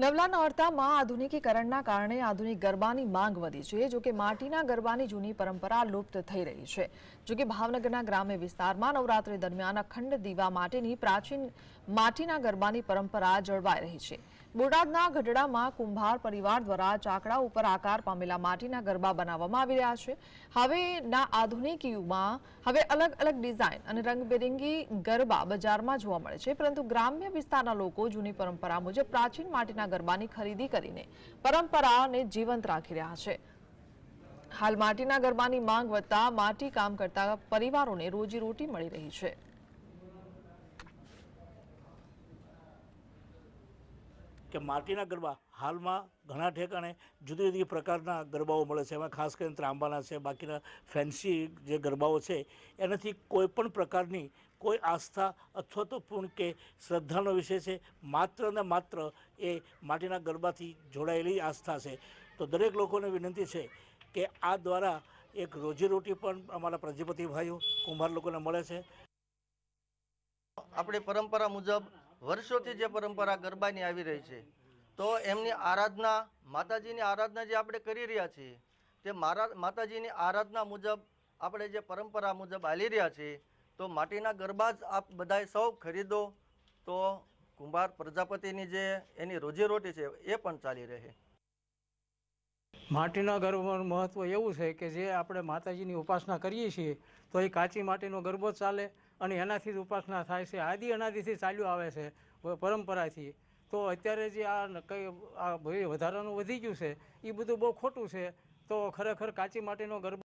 નવલા નોરતામાં આધુનિકીકરણના કારણે આધુનિક ગરબાની માંગ વધી છે જો કે માટીના ગરબાની જૂની પરંપરા લુપ્ત થઈ રહી છે. જો કે ભાવનગરના ગ્રામ્ય વિસ્તારમાં નવરાત્રી દરમિયાન અખંડ દીવા માટેની પ્રાચીન માટીના ગરબાની પરંપરા જળવાઈ રહી છે. બોટાદના ગઢડામાં કુંભાર પરિવાર દ્વારા ચાકડા ઉપર આકાર પામેલા માટીના ગરબા બનાવવામાં આવી રહ્યા છે. હવેના આધુનિક યુગમાં હવે અલગ અલગ ડિઝાઇન અને રંગબેરંગી ગરબા બજારમાં જોવા મળે છે, પરંતુ ગ્રામ્ય વિસ્તારના લોકો જૂની પરંપરા મુજબ પ્રાચીન માટીના ગરબાની ખરીદી કરીને પરંપરાને જીવંત રાખી રહ્યા છે. હાલ માટીના ગરબાની માંગ વધતા માટી કામ કરતા પરિવારોને રોજીરોટી મળી રહી છે. કે માટીના ગરબા હાલમાં ઘણા ઠેકાણે જુદી જુદી પ્રકારના ગરબાઓ મળે છે. એમાં ખાસ કરીને ત્રાંબાના છે, બાકીના ફેન્સી જે ગરબાઓ છે, એનાથી કોઈ પણ પ્રકારની કોઈ આસ્થા અથવા તો પૂર્ણ કે શ્રદ્ધાનો વિષય છે. માત્ર ને માત્ર એ માટીના ગરબાથી જોડાયેલી આસ્થા છે. તો દરેક લોકોને વિનંતી છે કે આ દ્વારા એક રોજીરોટી પણ અમારા પ્રજાપતિ ભાઈઓ, કુંભાર લોકોને મળે છે. આપણી પરંપરા મુજબ વર્ષોથી જે પરંપરા ગરબાની આવી રહી છે, તો એમની આરાધના, માતાજીની આરાધના જે આપણે કરી રહ્યા છીએ, તે મારા, માતાજીની આરાધના મુજબ આપણે જે પરંપરા મુજબ હાલી રહ્યા છીએ, તો માટીના ગરબા જ આપ બધાય સૌ ખરીદો, તો કુંભાર પ્રજાપતિની જે એની રોજીરોટી છે, એ પણ ચાલી રહે. માટીના ગરબાનું મહત્ત્વ એવું છે કે જે આપણે માતાજીની ઉપાસના કરીએ છીએ, તો એ કાચી માટીનો ગરબો ચાલે અને એનાથી જ ઉપાસના થાય છે. આદિ અનાદિથી ચાલ્યું આવે છે પરંપરાથી. તો અત્યારે જે આ કંઈ, આ વધારાનું વધી ગયું છે એ બધું બહુ ખોટું છે. તો ખરેખર કાચી માટીનો ગરબો